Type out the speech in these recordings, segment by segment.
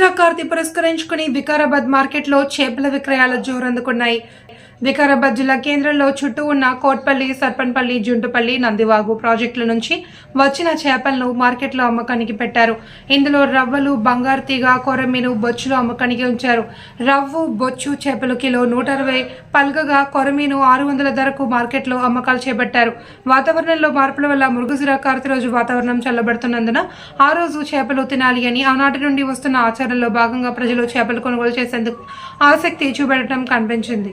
మృగశిర కార్తీ పురస్కరించుకుని వికారాబాద్ మార్కెట్లో చేపల విక్రయాలు జోరందుకున్నాయి. వికారాబాద్ జిల్లా కేంద్రంలో చుట్టూ ఉన్న కోట్పల్లి సర్పన్పల్లి జుంటుపల్లి నందివాగు ప్రాజెక్టుల నుంచి వచ్చిన చేపలను మార్కెట్లో అమ్మకానికి పెట్టారు. ఇందులో రవ్వలు బంగారు తీగ కొరమీను బొచ్చులు అమ్మకానికి ఉంచారు. రవ్వు బొచ్చు చేపలు కిలో నూట అరవై పల్గగా కొరమీను ఆరు వందల ధరకు మార్కెట్లో అమ్మకాలు చేపట్టారు. వాతావరణంలో మార్పుల వల్ల మృగశిర కార్తీ రోజు వాతావరణం చల్లబడుతున్నందున ఆ రోజు చేపలు తినాలి అని ఆనాటి నుండి వస్తున్న ఆచారంలో భాగంగా ప్రజలు చేపలు కొనుగోలు చేసేందుకు ఆసక్తి చూపెట్టడం కనిపించింది.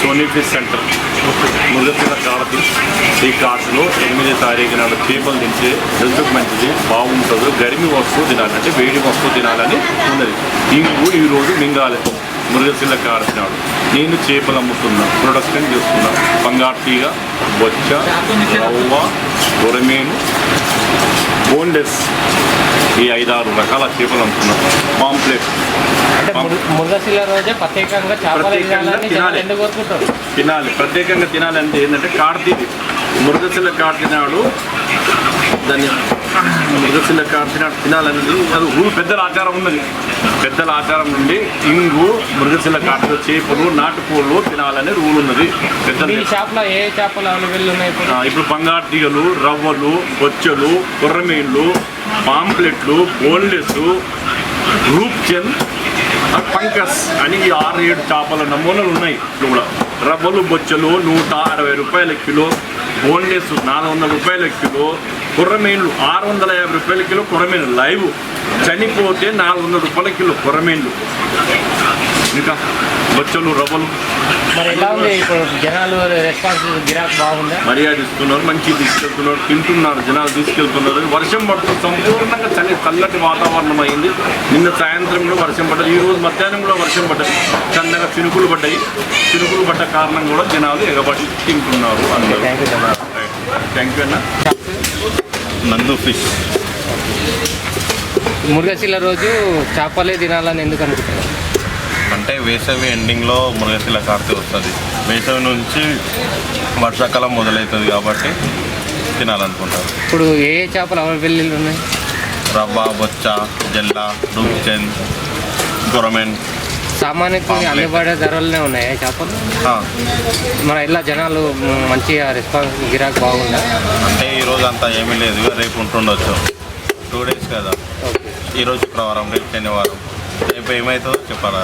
సోనీ ఫిష్ సెంటర్ మురగతిన కాలతి. ఈ కార్డులో ఎనిమిది తారీఖు నాడు చేపలు తింటే హెల్త్కి మంచిది బాగుంటుంది గరిమి వస్తువు తినాలి అంటే వేడి వస్తువు తినాలని ఉన్నది. ఇంకు ఈరోజు మింగాలి. మృగసిల్ల కారతినాడు నేను చేపలు అమ్ముతున్నా ప్రొడక్షన్ చేస్తున్నా. బంగారు తీగ బొచ్చ రవ్వ గొరమేను బోన్లెస్. ఈ ఐదారు రకాల చేపలు అమ్ముతున్నా పాంప్లెట్ అంటే రోజే ప్రత్యేకంగా చేపలు తినాలి. తినాలి. ప్రత్యేకంగా తినాలంటే ఏంటంటే కార్తీది. మృగశిల కార్తీ నాడు దాన్ని మృగశిల కార్తీ నాడు తినాలనేది అది రూల్ పెద్దల ఆచారం ఉన్నది. పెద్దల ఆచారం నుండి ఇంగు మృగశిల కార్తీలో చేపలు నాటుకోళ్ళు తినాలనే రూల్ ఉన్నది. పెద్దల మీ షాప్లో ఏ చేపలు ఇప్పుడు బంగారు తీగలు రవ్వలు బొచ్చలు కొర్రమీన్లు పాంప్లెట్లు బోన్లెస్ రూప్చెన్ పంకస్ అని ఈ ఆరు ఏడు చేపల నమూనాలు ఉన్నాయి ఇప్పుడు కూడా రవ్వలు బొచ్చలు నూట అరవై రూపాయల కిలో బోన్లెస్ నాలుగు వందల రూపాయల కిలో కుర్రమీన్లు ఆరు వందల యాభై రూపాయల కిలో కుర్రమీన్లు లైవ్. చనిపోతే నాలుగు వందల రూపాయల కిలో కుర్రమీన్లు. ఇంకా బొచ్చలు రవ్వలు. మరి ఎలా ఉంది? ఇప్పుడు జనాలు రెస్పాన్స్ గిరాక్ బాగుందా? మర్యాద ఇస్తున్నారు మంచి తీసుకెళ్తున్నారు తింటున్నారు జనాలు తీసుకెళ్తున్నారు. వర్షం పడుతుంది సంపూర్ణంగా చలి చల్లటి వాతావరణం అయింది. నిన్న సాయంత్రం కూడా వర్షం పడ్డది. ఈ రోజు మధ్యాహ్నం కూడా వర్షం పడ్డది. చల్లగా చినుకులు పడ్డాయి. చినుకులు పడ్డ కారణం కూడా జనాలు ఎగబడి తింటున్నారు అందరూ. థ్యాంక్ యూ జనాలు థ్యాంక్ యూ అన్న. నందు ఫిష్. మురుగశిల రోజు చేపలే తినాలని ఎందుకు అనుకుంటున్నారు? అంటే వేసవి ఎండింగ్లో మృగశిల కార్తీ వస్తుంది. వేసవి నుంచి వర్షాకాలం మొదలవుతుంది కాబట్టి తినాలనుకుంటారు. ఇప్పుడు ఏ చేపలు అవైలబుల్ ఉన్నాయి? రవ్వ బొచ్చ జల్ల రూప్చంద్ గొరమెన్ సామాన్యులకు అందుబాటే ధరలనే ఉన్నాయి చేపలు? మరి ఇలా జనాలు మంచిగా రెస్పాన్స్ గిరాక్ బాగుందా? అంటే ఈరోజు అంతా ఏమీ లేదు. రేపు ఉంటుండొచ్చు. టూ డేస్ కదా. ఈరోజు శుక్రవారం రేపు శనివారం. రేపు ఏమవుతుందో చెప్పాలి?